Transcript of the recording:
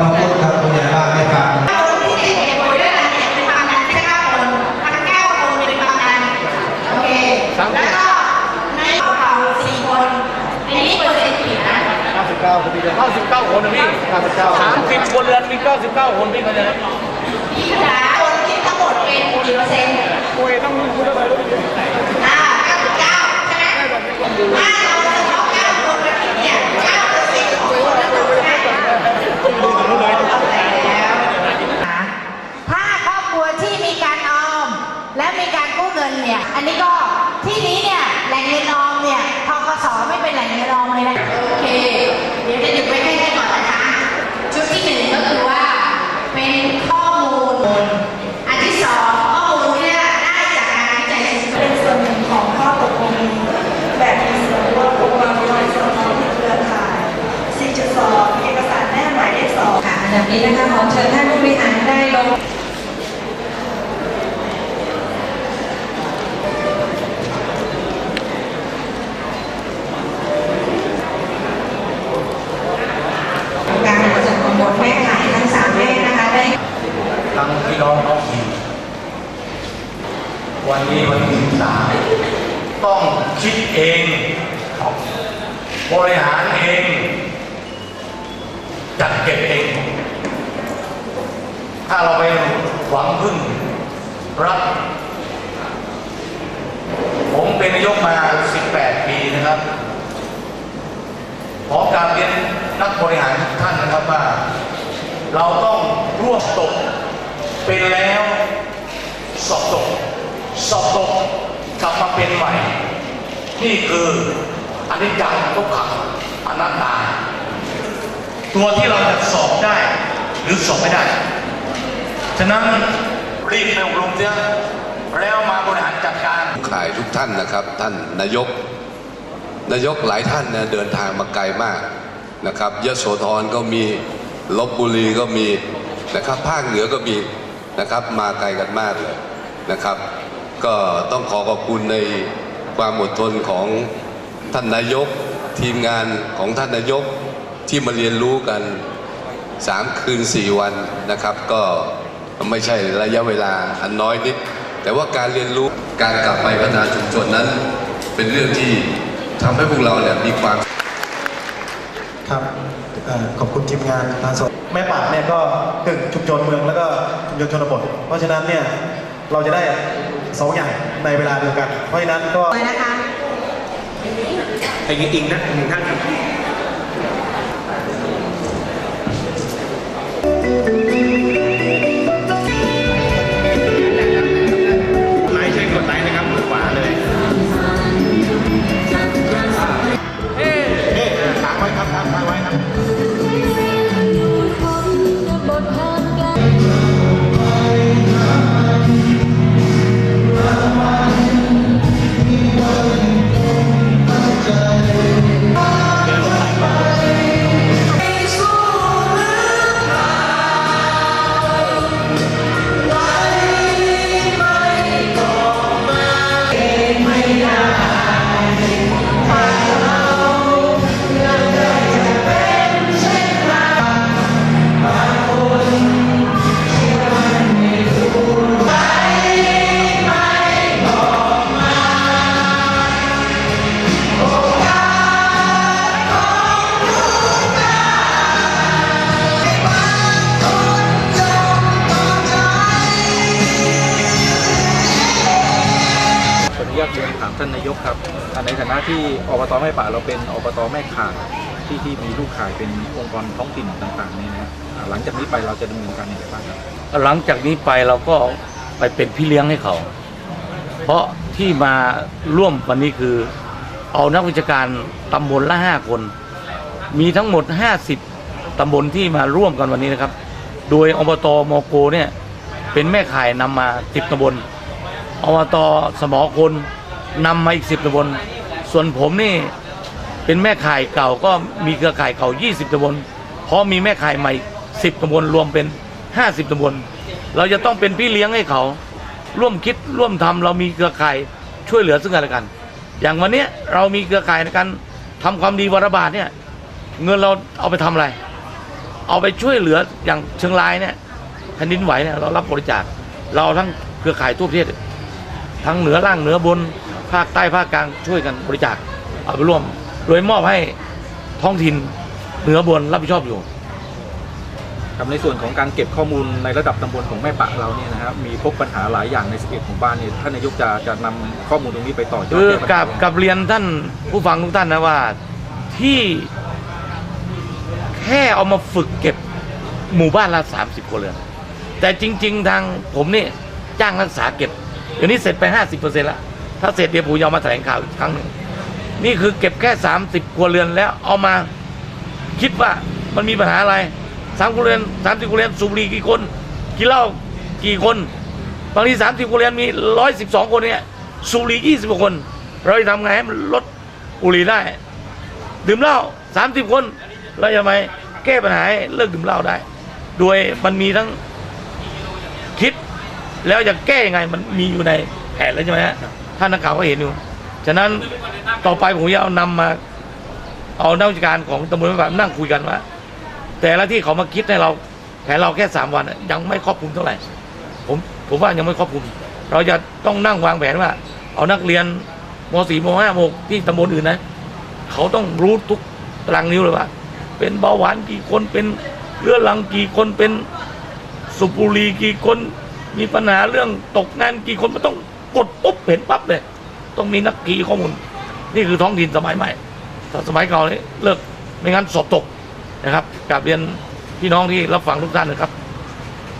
รมพุทธครับผู้ใหญ่บ้านไม่ฟังเก้าคนพี่เก้าสิบเก้าคนนะพี่เก้าสิบเก้าสามสิบคนเรือนมี99าสิบเก้าคนพี่เขาจะพี่ขาคนที่ทั้งหมดเป็นกี่เปอร์เซ็นต์คุยต้องพูดอะไรด้วย เนี่ย อันนี้ก็ที่นี้เนี่ยแหล่งเงินออมเนี่ยทกสไม่เป็นแหล่งเงินออมเลยนะโอเค เดี๋ยวจะหยุดไว้ให้แค่ก่อนนะคะ ชุดที่หนึ่งก็คือว่าเป็นข้อมูล อันที่สองข้อมูลเนี่ยได้จากการวิจัยศึกษา เป็นส่วนหนึ่งของข้อตกลงแบบมีส่วนร่วมองค์กรบริษัทท้องถิ่นเครือข่าย 4.2 เอกสารแนบหมายเลข2 ค่ะอันดับนี้นะคะขอเชิญท่านผู้บริหารได้ลง การประจัดของบทแม่ขายทั้งสามแม่นะคะได้ ทั้งพี่น้องท้องถิ่น วันนี้วันที่สามต้องคิดเอง บริหารเอง จัดเก็บเอง ถ้าเราไปหวังพึ่งรัฐผมเป็นนายกมา 18 ปีนะครับ ขอการเรียนนักบริหารทุกท่านนะครับว่า เราต้องร่วมตก เป็นแล้วสอบตกสอบตกกลับมาเป็นใหม่ นี่คืออนิจจังทุกขังอนัตตา ตัวที่เราจะสอบได้หรือสอบไม่ได้ ฉะนั้นรีบไปอบรมเสียแล้วมาบริหารจัดการขายทุกท่านนะครับ ท่านนายก นายกหลายท่านนะเดินทางมาไกลมากนะครับยโสธรก็มีลบบุรีก็มีนะครับภาคเหนือก็มี นะครับมาไกลกันมากเลยนะครับ ก็ต้องขอขอบคุณในความอดทนของท่านนายก ทีมงานของท่านนายกที่มาเรียนรู้กันสามคืนสี่วันนะครับ ก็ไม่ใช่ระยะเวลาอันน้อยนิด แต่ว่าการเรียนรู้การกลับไปพัฒนาชุมชนนั้น เป็นเรื่องที่ทำให้พวกเราเนี่ยมีความครับอขอบคุณทีมงานทางสด แม่ป่าเนี่ยก็กึ่งชุมชนเมืองแล้วก็ชุมชนชนบท เพราะฉะนั้นเนี่ยเราจะได้สองอย่างในเวลาเดียวกัน เพราะฉะนั้นก็เลยนะคะไอ้อิงนะหนึ่งท่านครับไลค์ใช้กดไลค์นะครับมือขวาเลยเฮ้เฮ้ค้างไว้ครับค้างไว้ครับ ฐานะที่อบตแม่ป่าเราเป็นอบตแม่ข่ายที่ที่มีลูกข่ายเป็นองค์กรท้องถิ่นต่างๆเนี่ยนะอ่าหลังจากนี้ไปเราจะดำเนินการอย่างไรบ้างครับหลังจากนี้ไปเราก็ไปเป็นพี่เลี้ยงให้เขา เพราะที่มาร่วมวันนี้คือ เอานักวิชาการตำบลละห้าคน มีทั้งหมด 50ตำบลที่มาร่วมกันวันนี้นะครับ โดยอบตมโกเนี่ยเป็นแม่ข่ายนำมา 10ตำบลอบตสมอคนนำมาอีก 10ตำบล ส่วนผมนี่เป็นแม่ข่ายเก่าก็มีเครือข่ายเก่า 20ตำบลเพราะมีแม่ข่ายใหม่ 10ตำบลรวมเป็น 50ตำบลเราจะต้องเป็นพี่เลี้ยงให้เขา ร่วมคิดร่วมทำเรามีเครือข่ายช่วยเหลือซึ่งกันและกัน อย่างวันนี้เรามีเครือข่ายในการทำความดีวรบาทเนี่ยเงินเราเอาไปทำอะไร เอาไปช่วยเหลืออย่างเชียงรายเนี่ยแผ่นดินไหวเนี่ยเรารับบริจาคเราทั้งเครือข่ายทั่วประเทศทั้งเหนือล่างเหนือบน ภาคใต้ภาคกลางช่วยกันบริจาคเอาไปร่วม โดยมอบให้ท้องถิ่นเหนือบนรับผิดชอบอยู่ครับในส่วนของการเก็บข้อมูลในระดับตำบลของแม่ปะเราเนี่ยนะครับมีพบปัญหาหลายอย่างใน11หมู่บ้านเนี่ยท่านนายกจะจะนำข้อมูลตรงนี้ไปต่อยอดคือแปัญหากับกับเรียนท่านผู้ฟังทุกท่านนะว่าที่แค่เอามาฝึกเก็บหมู่บ้านละสามสิบคนเรือนแต่จริง ๆ ทางผมนี่จ้างนักศึกษาเก็บเดี๋ยวนี้เสร็จไปห้าสิบเปอร์เซ็นต์ละ ถ้าเสร็จเดี๋ยวผมจะเอามาแถลงข่าวอีกครั้งหนึ่งนี่คือเก็บแค่สามสิบครัวเรือนแล้วเอามาคิดว่ามันมีปัญหาอะไรสามครัวเรือนสามสิบครัวเรือนสูบบุหรี่กี่คนกินเหล้ากี่คนบางทีสามสิบครัวเรือนมีร้อยสิบสองคนเนี่ยสูบบุหรี่ยี่สิบกว่าคน เราจะทำไงให้มันลดบุหรี่ได้ ดื่มเหล้าสามสิบคนเราจะไม่แก้ปัญหาให้เลิกดื่มเหล้าได้ โดยมันมีทั้งคิดแล้วจะแก้ยังไงมันมีอยู่ในแผนแล้วใช่ไหมฮะ ท่านนักข่าวก็เห็นอยู่ ฉะนั้นต่อไปผมจะเอานำมา เอานักวิชาการของตำรวจแม่ปะนั่งคุยกันว่า แต่ละที่เขามาคิดให้เราแผนเราแค่สามวันอะยังไม่ครอบคลุมเท่าไหร่ ผมผมว่ายังไม่ครอบคลุม เราจะต้องนั่งวางแผนว่า เอานักเรียนม .4 ม .5 ม .6 ที่ตำบลอื่นนะ เขาต้องรู้ทุกตารางนิ้วเลยว่า เป็นเบาหวานกี่คนเป็นเรื้อรังกี่คนเป็นสุบุรีกี่คนมีปัญหาเรื่องตกงานกี่คนมันต้อง กดปุ๊บเห็นปั๊บเลยต้องมีนักกีข้อมูล นี่คือท้องถิ่นสมัยใหม่แต่สมัยเก่านี่เลิกไม่งั้นสอบตกนะครับกราบเรียนพี่น้องที่รับฟังทุกท่านนะครับ